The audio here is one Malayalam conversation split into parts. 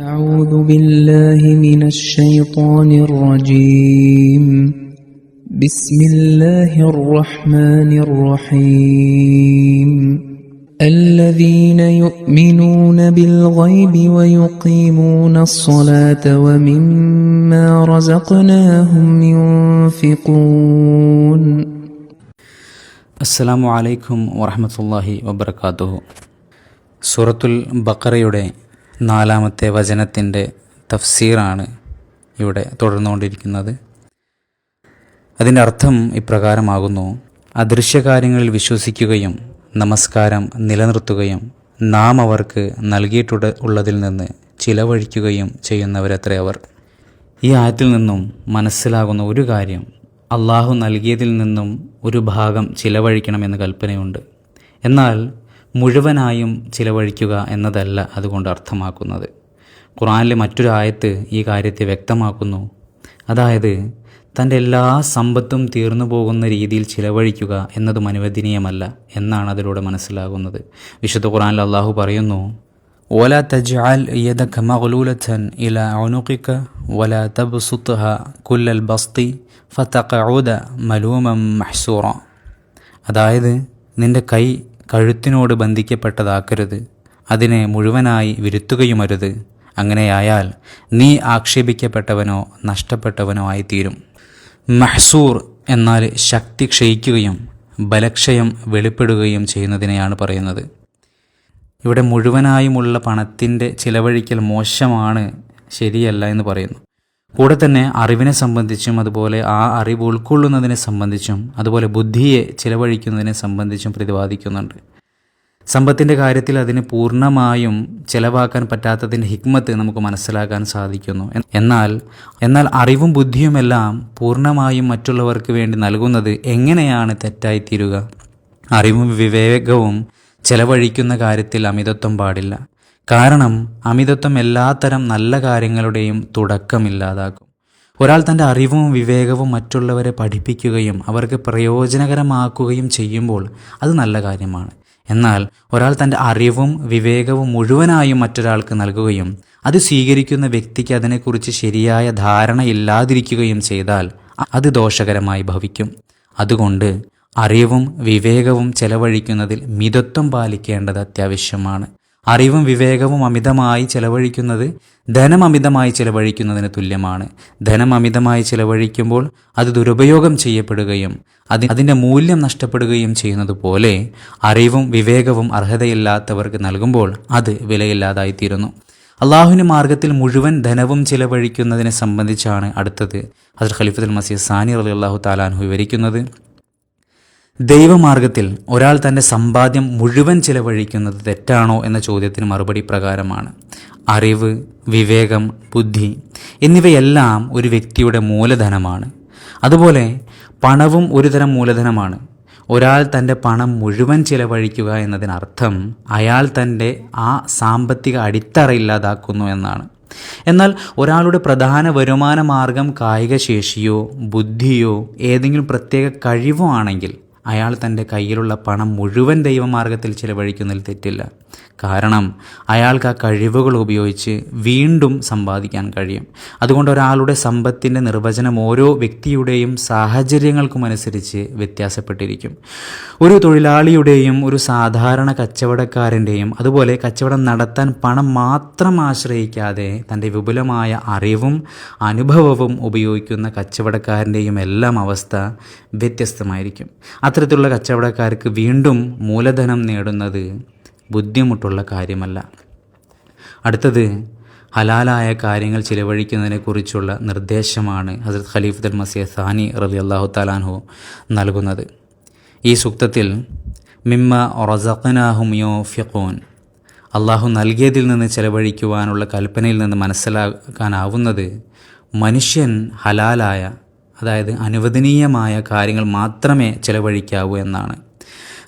أعوذ بالله من الشيطان الرجيم. بسم الله الرحمن الرحيم. الذين يؤمنون بالغيب ويقيمون الصلاة ومما رزقناهم ينفقون. السلام عليكم ورحمة الله وبركاته. സൂറത്തുൽ ബക്കറയുടെ നാലാമത്തെ വചനത്തിന്റെ തഫ്സീറാണ് ഇവിടെ തുടർന്നുകൊണ്ടിരിക്കുന്നത്. അതിന്റെ അർത്ഥം ഇപ്രകാരമാകുന്നു. അദൃശ്യകാര്യങ്ങളിൽ വിശ്വസിക്കുകയും നമസ്കാരം നിലനിർത്തുകയും നാം അവർക്ക് നൽകിയിട്ടുള്ള ഉള്ളതിൽ നിന്ന് ചിലവഴിക്കുകയും ചെയ്യുന്നവരത്രേ അവർ. ഈ ആയത്തിൽ നിന്നും മനസ്സിലാകുന്ന ഒരു കാര്യം അള്ളാഹു നൽകിയതിൽ നിന്നും ഒരു ഭാഗം ചിലവഴിക്കണമെന്ന് കൽപ്പനയുണ്ട്. എന്നാൽ മുഴുവനായും ചിലവഴിക്കുക എന്നതല്ല അതുകൊണ്ട് അർത്ഥമാക്കുന്നത് ഖുറാനിലെ മറ്റൊരു ആയത്ത് ഈ കാര്യത്തെ വ്യക്തമാക്കുന്നു അതായത് തൻ്റെ എല്ലാ സമ്പത്തും തീർന്നു പോകുന്ന രീതിയിൽ ചിലവഴിക്കുക എന്നതും അനുവദനീയമല്ല എന്നാണ് അതിലൂടെ മനസ്സിലാകുന്നത് വിശുദ്ധ ഖുറാനിൽ അള്ളാഹു പറയുന്നു ولا تجعل يدك مغلولة إلى عنقك ولا تبسطها كل البسط فتقعد ملوما محسورا അതായത് നിന്റെ കൈ കഴുത്തിനോട് ബന്ധിക്കപ്പെട്ടതാക്കരുത്. അതിനെ മുഴുവനായി വിരുത്തുകയുമരുത്. അങ്ങനെയായാൽ നീ ആക്ഷേപിക്കപ്പെട്ടവനോ നഷ്ടപ്പെട്ടവനോ ആയിത്തീരും. മഹ്സൂർ എന്നാൽ ശക്തി ക്ഷയിക്കുകയും ബലക്ഷയം വെളിപ്പെടുകയും ചെയ്യുന്നതിനെയാണ് പറയുന്നത്. ഇവിടെ മുഴുവനായുമുള്ള പണത്തിന്റെ ചിലവഴിക്കൽ മോശമാണ് ശരിയല്ല എന്ന് പറയുന്നു. കൂടെ തന്നെ അറിവിനെ സംബന്ധിച്ചും അതുപോലെ ആ അറിവ് ഉൾക്കൊള്ളുന്നതിനെ സംബന്ധിച്ചും അതുപോലെ ബുദ്ധിയെ ചിലവഴിക്കുന്നതിനെ സംബന്ധിച്ചും പ്രതിപാദിക്കുന്നുണ്ട്. സമ്പത്തിന്റെ കാര്യത്തിൽ അതിന് പൂർണമായും ചിലവാക്കാൻ പറ്റാത്തതിന്റെ ഹിക്മത്ത് നമുക്ക് മനസ്സിലാക്കാൻ സാധിക്കുന്നു. എന്നാൽ എന്നാൽ അറിവും ബുദ്ധിയുമെല്ലാം പൂർണമായും മറ്റുള്ളവർക്ക് വേണ്ടി നൽകുന്നത് എങ്ങനെയാണ് തെറ്റായിത്തീരുക? അറിവും വിവേകവും ചെലവഴിക്കുന്ന കാര്യത്തിൽ അമിതത്വം പാടില്ല. കാരണം അമിതത്വം എല്ലാത്തരം നല്ല കാര്യങ്ങളുടെയും തുടക്കമില്ലാതാക്കും ഒരാൾ തന്റെ അറിവും വിവേകവും മറ്റുള്ളവരെ പഠിപ്പിക്കുകയും അവർക്ക് പ്രയോജനകരമാക്കുകയും ചെയ്യുമ്പോൾ അത് നല്ല കാര്യമാണ്. എന്നാൽ ഒരാൾ തന്റെ അറിവും വിവേകവും മുഴുവനായും മറ്റൊരാൾക്ക് നൽകുകയും അത് സ്വീകരിക്കുന്ന വ്യക്തിക്ക് അതിനെക്കുറിച്ച് ശരിയായ ധാരണ ഇല്ലാതിരിക്കുകയും ചെയ്താൽ അത് ദോഷകരമായി ഭവിക്കും. അതുകൊണ്ട് അറിവും വിവേകവും ചെലവഴിക്കുന്നതിൽ മിതത്വം പാലിക്കേണ്ടത് അത്യാവശ്യമാണ്. അറിവും വിവേകവും അമിതമായി ചെലവഴിക്കുന്നത് ധനം അമിതമായി ചെലവഴിക്കുന്നതിന് തുല്യമാണ്. ധനം അമിതമായി ചെലവഴിക്കുമ്പോൾ അത് ദുരുപയോഗം ചെയ്യപ്പെടുകയും അതി അതിന്റെ മൂല്യം നഷ്ടപ്പെടുകയും ചെയ്യുന്നത് പോലെ അറിവും വിവേകവും അർഹതയില്ലാത്തവർക്ക് നൽകുമ്പോൾ അത് വിലയില്ലാതായിത്തീരുന്നു. അള്ളാഹുവിന്റെ മാർഗത്തിൽ മുഴുവൻ ധനവും ചിലവഴിക്കുന്നതിനെ സംബന്ധിച്ചാണ് അടുത്തത്. ഹസർ ഖലീഫുൽ മസീദ് സാനി അലി അള്ളാഹു താലാൻഹു വിവരിക്കുന്നത് ദൈവമാർഗത്തിൽ ഒരാൾ തന്റെ സമ്പാദ്യം മുഴുവൻ ചിലവഴിക്കുന്നത് തെറ്റാണോ എന്ന ചോദ്യത്തിന് മറുപടി പ്രകാരമാണ്. അറിവ് വിവേകം ബുദ്ധി എന്നിവയെല്ലാം ഒരു വ്യക്തിയുടെ മൂലധനമാണ്. അതുപോലെ പണവും ഒരുതരം മൂലധനമാണ്. ഒരാൾ തന്റെ പണം മുഴുവൻ ചിലവഴിക്കുക എന്നതിനർത്ഥം അയാൾ തന്റെ ആ സാമ്പത്തിക അടിത്തറ ഇല്ലാതാക്കുന്നു എന്നാണ്. എന്നാൽ ഒരാളുടെ പ്രധാന വരുമാന മാർഗം കായികശേഷിയോ ബുദ്ധിയോ ഏതെങ്കിലും പ്രത്യേക കഴിവോ ആണെങ്കിൽ അയാൾ തന്റെ കയ്യിലുള്ള പണം മുഴുവൻ ദൈവമാർഗത്തിൽ ചിലവഴിക്കുന്നതിൽ തെറ്റില്ല. കാരണം അയാൾക്ക് ആ കഴിവുകൾ ഉപയോഗിച്ച് വീണ്ടും സമ്പാദിക്കാൻ കഴിയും. അതുകൊണ്ട് ഒരാളുടെ സമ്പത്തിന്റെ നിർവചനം ഓരോ വ്യക്തിയുടെയും സാഹചര്യങ്ങൾക്കുമനുസരിച്ച് വ്യത്യാസപ്പെട്ടിരിക്കും. ഒരു തൊഴിലാളിയുടെയും ഒരു സാധാരണ കച്ചവടക്കാരന്റെയും അതുപോലെ കച്ചവടം നടത്താൻ പണം മാത്രം ആശ്രയിക്കാതെ തന്റെ വിപുലമായ അറിവും അനുഭവവും ഉപയോഗിക്കുന്ന കച്ചവടക്കാരന്റെയും എല്ലാം അവസ്ഥ വ്യത്യസ്തമായിരിക്കും. അത്തരത്തിലുള്ള കച്ചവടക്കാർക്ക് വീണ്ടും മൂലധനം നേടുന്നത് ബുദ്ധിമുട്ടുള്ള കാര്യമല്ല. അടുത്തത് ഹലാലായ കാര്യങ്ങൾ ചിലവഴിക്കുന്നതിനെക്കുറിച്ചുള്ള നിർദ്ദേശമാണ് ഹസരത് ഖലീഫുൽ മസിയ സാനി റലി അള്ളാഹു താലാൻഹു നൽകുന്നത്. ഈ സൂക്തത്തിൽ മിമ്മ റസഖനാഹും യോഫിഖൂൻ അള്ളാഹു നൽകിയതിൽ നിന്ന് ചെലവഴിക്കുവാനുള്ള കൽപ്പനയിൽ നിന്ന് മനസ്സിലാക്കാനാവുന്നത് മനുഷ്യൻ ഹലാലായ അതായത് അനുവദനീയമായ കാര്യങ്ങൾ മാത്രമേ ചെലവഴിക്കാവൂ എന്നാണ്.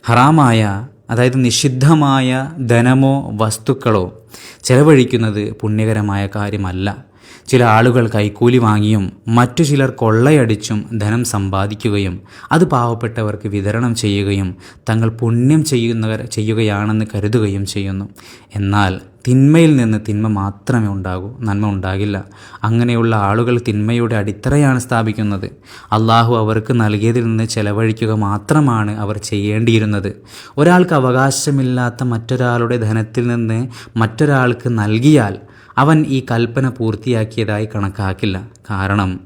ഹറാമായ അതായത് നിഷിദ്ധമായ ധനമോ വസ്തുക്കളോ ചെലവഴിക്കുന്നത് പുണ്യകരമായ കാര്യമല്ല. ചില ആളുകൾ കൈക്കൂലി വാങ്ങിയും മറ്റു ചിലർ കൊള്ളയടിച്ചും ധനം സമ്പാദിക്കുകയും അത് പാവപ്പെട്ടവർക്ക് വിതരണം ചെയ്യുകയും തങ്ങൾ പുണ്യം ചെയ്യുന്നവർ ചെയ്യുകയാണെന്ന് കരുതുകയും ചെയ്യുന്നു. എന്നാൽ തിന്മയിൽ നിന്ന് തിന്മ മാത്രമേ ഉണ്ടാകൂ നന്മ ഉണ്ടാകില്ല. അങ്ങനെയുള്ള ആളുകൾ തിന്മയുടെ അടിത്തറയാണ് സ്ഥാപിക്കുന്നത്. അള്ളാഹു അവർക്ക് നൽകിയതിൽ നിന്ന് ചെലവഴിക്കുക മാത്രമാണ് അവർ ചെയ്യേണ്ടിയിരുന്നത്. ഒരാൾക്ക് അവകാശമില്ലാത്ത മറ്റൊരാളുടെ ധനത്തിൽ നിന്ന് മറ്റൊരാൾക്ക് നൽകിയാൽ അവൻ ഈ കൽപ്പന പൂർത്തിയാക്കിയതായി കണക്കാക്കില്ല. കാരണം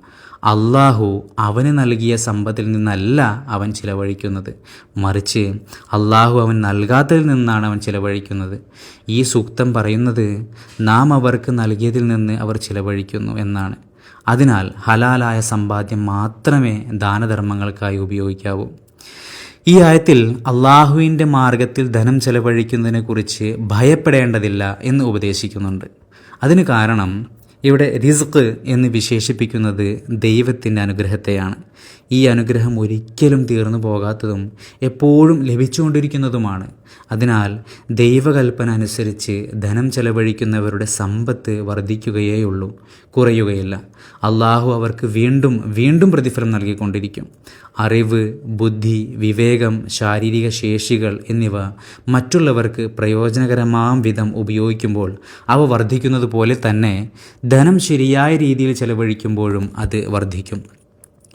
അള്ളാഹു അവന് നൽകിയ സമ്പത്തിൽ നിന്നല്ല അവൻ ചിലവഴിക്കുന്നത്. മറിച്ച് അള്ളാഹു അവൻ നൽകാത്തതിൽ നിന്നാണ് അവൻ ചിലവഴിക്കുന്നത്. ഈ സൂക്തം പറയുന്നത് നാം അവർക്ക് നൽകിയതിൽ നിന്ന് അവർ ചിലവഴിക്കുന്നു എന്നാണ്. അതിനാൽ ഹലാലായ സമ്പാദ്യം മാത്രമേ ദാനധർമ്മങ്ങൾക്കായി ഉപയോഗിക്കാവൂ. ഈ ആയത്തിൽ അള്ളാഹുവിന്റെ മാർഗത്തിൽ ധനം ചെലവഴിക്കുന്നതിനെക്കുറിച്ച് ഭയപ്പെടേണ്ടതില്ല എന്ന് ഉപദേശിക്കുന്നുണ്ട്. അതിന് കാരണം ഇവിടെ റിസ്ക് എന്ന് വിശേഷിപ്പിക്കുന്നത് ദൈവത്തിന്റെ അനുഗ്രഹത്തെയാണ്. ഈ അനുഗ്രഹം ഒരിക്കലും തീർന്നു പോകാത്തതും എപ്പോഴും ലഭിച്ചുകൊണ്ടിരിക്കുന്നതുമാണ്. അതിനാൽ ദൈവകൽപ്പന അനുസരിച്ച് ധനം ചെലവഴിക്കുന്നവരുടെ സമ്പത്ത് വർദ്ധിക്കുകയേയുള്ളൂ കുറയുകയില്ല. അള്ളാഹു അവർക്ക് വീണ്ടും വീണ്ടും പ്രതിഫലം നൽകിക്കൊണ്ടിരിക്കും. അറിവ് ബുദ്ധി വിവേകം ശാരീരിക ശേഷികൾ എന്നിവ മറ്റുള്ളവർക്ക് പ്രയോജനകരമാം വിധം ഉപയോഗിക്കുമ്പോൾ അവ വർദ്ധിക്കുന്നത് പോലെ തന്നെ ധനം ശരിയായ രീതിയിൽ ചെലവഴിക്കുമ്പോഴും അത് വർദ്ധിക്കും.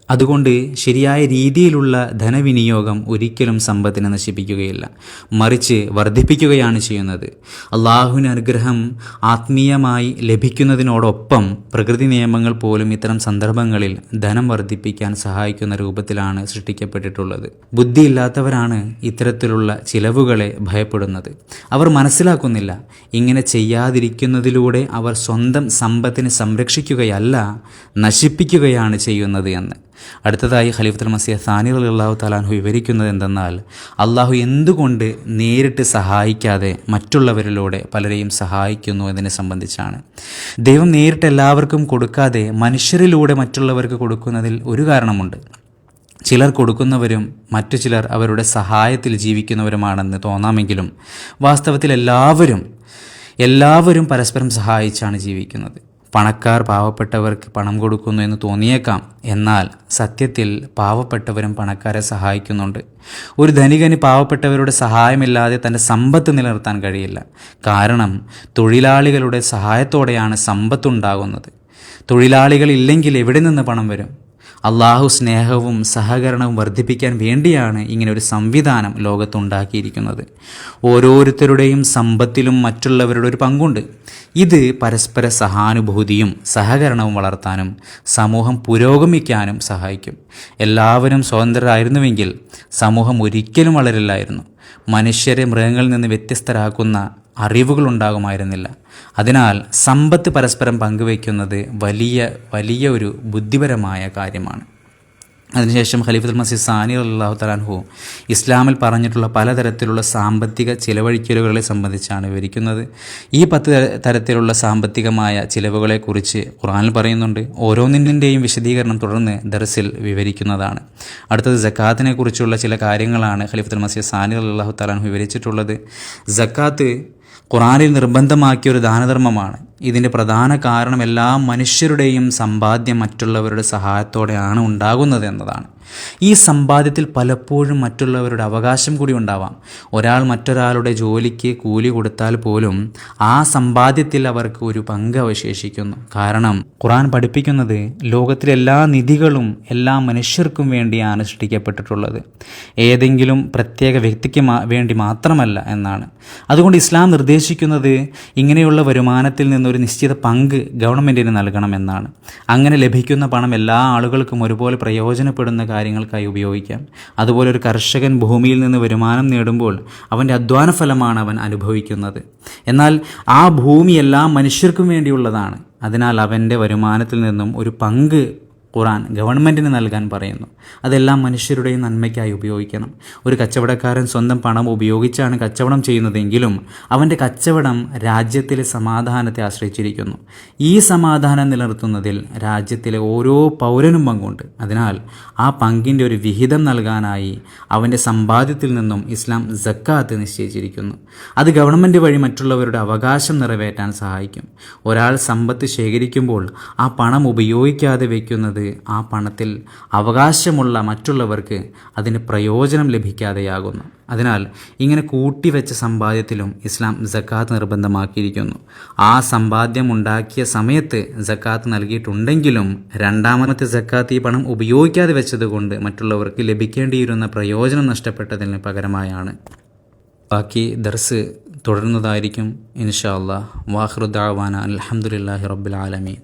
അതുകൊണ്ട് ശരിയായ രീതിയിലുള്ള ധനവിനിയോഗം ഒരിക്കലും സമ്പത്തിനെ നശിപ്പിക്കുകയില്ല. മറിച്ച് വർദ്ധിപ്പിക്കുകയാണ് ചെയ്യുന്നത്. അള്ളാഹുവിന് അനുഗ്രഹം ആത്മീയമായി ലഭിക്കുന്നതിനോടൊപ്പം പ്രകൃതി നിയമങ്ങൾ പോലും ഇത്തരം സന്ദർഭങ്ങളിൽ ധനം വർദ്ധിപ്പിക്കാൻ സഹായിക്കുന്ന രൂപത്തിലാണ് സൃഷ്ടിക്കപ്പെട്ടിട്ടുള്ളത്. ബുദ്ധിയില്ലാത്തവരാണ് ഇത്തരത്തിലുള്ള ചിലവുകളെ ഭയപ്പെടുന്നത്. അവർ മനസ്സിലാക്കുന്നില്ല. ഇങ്ങനെ ചെയ്യാതിരിക്കുന്നതിലൂടെ അവർ സ്വന്തം സമ്പത്തിനെ സംരക്ഷിക്കുകയല്ല നശിപ്പിക്കുകയാണ് ചെയ്യുന്നത് എന്ന്. അടുത്തതായി ഖലീഫത്തുൽ മസീഹ് സാനി അള്ളാഹു തലാൻഹു വിവരിക്കുന്നത് എന്തെന്നാൽ അള്ളാഹു എന്തുകൊണ്ട് നേരിട്ട് സഹായിക്കാതെ മറ്റുള്ളവരിലൂടെ പലരെയും സഹായിക്കുന്നു എന്നതിനെ സംബന്ധിച്ചാണ്. ദൈവം നേരിട്ട് എല്ലാവർക്കും കൊടുക്കാതെ മനുഷ്യരിലൂടെ മറ്റുള്ളവർക്ക് കൊടുക്കുന്നതിൽ ഒരു കാരണമുണ്ട്. ചിലർ കൊടുക്കുന്നവരും മറ്റു ചിലർ അവരുടെ സഹായത്തിൽ ജീവിക്കുന്നവരുമാണെന്ന് തോന്നാമെങ്കിലും വാസ്തവത്തിൽ എല്ലാവരും എല്ലാവരും പരസ്പരം സഹായിച്ചാണ് ജീവിക്കുന്നത്. പണക്കാർ പാവപ്പെട്ടവർക്ക് പണം കൊടുക്കുന്നു എന്ന് തോന്നിയേക്കാം. എന്നാൽ സത്യത്തിൽ പാവപ്പെട്ടവരും പണക്കാരെ സഹായിക്കുന്നുണ്ട്. ഒരു ധനികന് പാവപ്പെട്ടവരുടെ സഹായമില്ലാതെ തന്റെ സമ്പത്ത് നിലനിർത്താൻ കഴിയില്ല. കാരണം തൊഴിലാളികളുടെ സഹായത്തോടെയാണ് സമ്പത്തുണ്ടാകുന്നത്. തൊഴിലാളികൾ ഇല്ലെങ്കിൽ എവിടെ നിന്ന് പണം വരും? അള്ളാഹു സ്നേഹവും സഹകരണവും വർദ്ധിപ്പിക്കാൻ വേണ്ടിയാണ് ഇങ്ങനെ ഒരു സംവിധാനം ലോകത്തുണ്ടാക്കിയിരിക്കുന്നത്. ഓരോരുത്തരുടെയും സമ്പത്തിലും മറ്റുള്ളവരുടെ ഒരു പങ്കുണ്ട്. ഇത് പരസ്പര സഹാനുഭൂതിയും സഹകരണവും വളർത്താനും സമൂഹം പുരോഗമിക്കാനും സഹായിക്കും. എല്ലാവരും സ്വതന്ത്രരായിരുന്നുവെങ്കിൽ സമൂഹം ഒരിക്കലും വളരില്ലായിരുന്നു. മനുഷ്യരെ മൃഗങ്ങളിൽ നിന്ന് വ്യത്യസ്തരാക്കുന്ന അറിവുകൾ ഉണ്ടാകുമായിരുന്നില്ല അതിനാൽ സമ്പത്ത് പരസ്പരം പങ്കുവയ്ക്കുന്നത് വലിയ വലിയ ഒരു ബുദ്ധിപരമായ കാര്യമാണ്. അതിനുശേഷം ഖലീഫുൽ മസീദ് സാനി അള്ളാഹു തലാൻഹു ഇസ്ലാമിൽ പറഞ്ഞിട്ടുള്ള പലതരത്തിലുള്ള സാമ്പത്തിക ചിലവഴിക്കലുകളെ സംബന്ധിച്ചാണ് വിവരിക്കുന്നത്. ഈ പത്ത് തര- തരത്തിലുള്ള സാമ്പത്തികമായ ചിലവുകളെക്കുറിച്ച് ഖുറാനിൽ പറയുന്നുണ്ട്. ഓരോന്നിന്റെയും വിശദീകരണം തുടർന്ന് ദർസിൽ വിവരിക്കുന്നതാണ്. അടുത്തത് ജക്കാത്തിനെ കുറിച്ചുള്ള ചില കാര്യങ്ങളാണ് ഖലീഫുൽ മസീദ് സാനി അള്ളാഹു തലാൻഹു വിവരിച്ചിട്ടുള്ളത്. ജക്കാത്ത് ഖുറാനിൽ നിർബന്ധമാക്കിയ ഒരു ദാനധർമ്മമാണ്. ഇതിന്റെ പ്രധാന കാരണം എല്ലാ മനുഷ്യരുടെയും സമ്പാദ്യം മറ്റുള്ളവരുടെ സഹായത്തോടെയാണ് ഉണ്ടാകുന്നത് എന്നതാണ്. ഈ സമ്പാദ്യത്തിൽ പലപ്പോഴും മറ്റുള്ളവരുടെ അവകാശം കൂടി ഉണ്ടാവാം. ഒരാൾ മറ്റൊരാളുടെ ജോലിക്ക് കൂലി കൊടുത്താൽ പോലും ആ സമ്പാദ്യത്തിൽ അവർക്ക് ഒരു പങ്ക് അവശേഷിക്കുന്നു. കാരണം ഖുറാൻ പഠിപ്പിക്കുന്നത് ലോകത്തിലെ എല്ലാ നിധികളും എല്ലാ മനുഷ്യർക്കും വേണ്ടിയാണ് സൃഷ്ടിക്കപ്പെട്ടിട്ടുള്ളത്. ഏതെങ്കിലും പ്രത്യേക വ്യക്തിക്ക് വേണ്ടി മാത്രമല്ല എന്നാണ്. അതുകൊണ്ട് ഇസ്ലാം നിർദ്ദേശിക്കുന്നത് ഇങ്ങനെയുള്ള വരുമാനത്തിൽ നിന്നൊരു നിശ്ചിത പങ്ക് ഗവൺമെന്റിന് നൽകണമെന്നാണ് അങ്ങനെ ലഭിക്കുന്ന പണം എല്ലാ ആളുകൾക്കും ഒരുപോലെ പ്രയോജനപ്പെടുന്ന കാര്യങ്ങൾക്കായി ഉപയോഗിക്കാം. അതുപോലെ ഒരു കർഷകൻ ഭൂമിയിൽ നിന്ന് വരുമാനം നേടുമ്പോൾ അവന്റെ അധ്വാന ഫലമാണ് അവൻ അനുഭവിക്കുന്നത്. എന്നാൽ ആ ഭൂമി മനുഷ്യർക്കും വേണ്ടിയുള്ളതാണ്. അതിനാൽ അവന്റെ വരുമാനത്തിൽ നിന്നും ഒരു പങ്ക് ഖുറാൻ ഗവൺമെന്റിന് നൽകാൻ പറയുന്നു. അതെല്ലാം മനുഷ്യരുടെയും നന്മയ്ക്കായി ഉപയോഗിക്കണം. ഒരു കച്ചവടക്കാരൻ സ്വന്തം പണം ഉപയോഗിച്ചാണ് കച്ചവടം ചെയ്യുന്നതെങ്കിലും അവന്റെ കച്ചവടം രാജ്യത്തിലെ സമാധാനത്തെ ആശ്രയിച്ചിരിക്കുന്നു. ഈ സമാധാനം നിലനിർത്തുന്നതിൽ രാജ്യത്തിലെ ഓരോ പൗരനും പങ്കുണ്ട്. അതിനാൽ ആ പങ്കിന്റെ ഒരു വിഹിതം നൽകാനായി അവന്റെ സമ്പാദ്യത്തിൽ നിന്നും ഇസ്ലാം ജക്കാത്ത് നിശ്ചയിച്ചിരിക്കുന്നു. അത് ഗവൺമെന്റ് വഴി മറ്റുള്ളവരുടെ അവകാശം നിറവേറ്റാൻ സഹായിക്കും. ഒരാൾ സമ്പത്ത് ശേഖരിക്കുമ്പോൾ ആ പണം ഉപയോഗിക്കാതെ വയ്ക്കുന്നത് ആ പണത്തിൽ അവകാശമുള്ള മറ്റുള്ളവർക്ക് അതിന് പ്രയോജനം ലഭിക്കാതെയാകുന്നു. അതിനാൽ ഇങ്ങനെ കൂട്ടിവെച്ച സമ്പാദ്യത്തിലും ഇസ്ലാം ജക്കാത്ത് നിർബന്ധമാക്കിയിരിക്കുന്നു. ആ സമ്പാദ്യം ഉണ്ടാക്കിയ സമയത്ത് ജക്കാത്ത് നൽകിയിട്ടുണ്ടെങ്കിലും രണ്ടാമത്തെ ജക്കാത്ത് ഈ പണം ഉപയോഗിക്കാതെ വെച്ചതുകൊണ്ട് മറ്റുള്ളവർക്ക് ലഭിക്കേണ്ടിയിരുന്ന പ്രയോജനം നഷ്ടപ്പെട്ടതിന് പകരമായാണ്. ബാക്കി ദർസ് തുടരുന്നതായിരിക്കും ഇൻഷാ അള്ളാഹ്. വാഹൃദാവാന അലഹമുല്ലാഹി റബ്ബുൽ ആലമീൻ.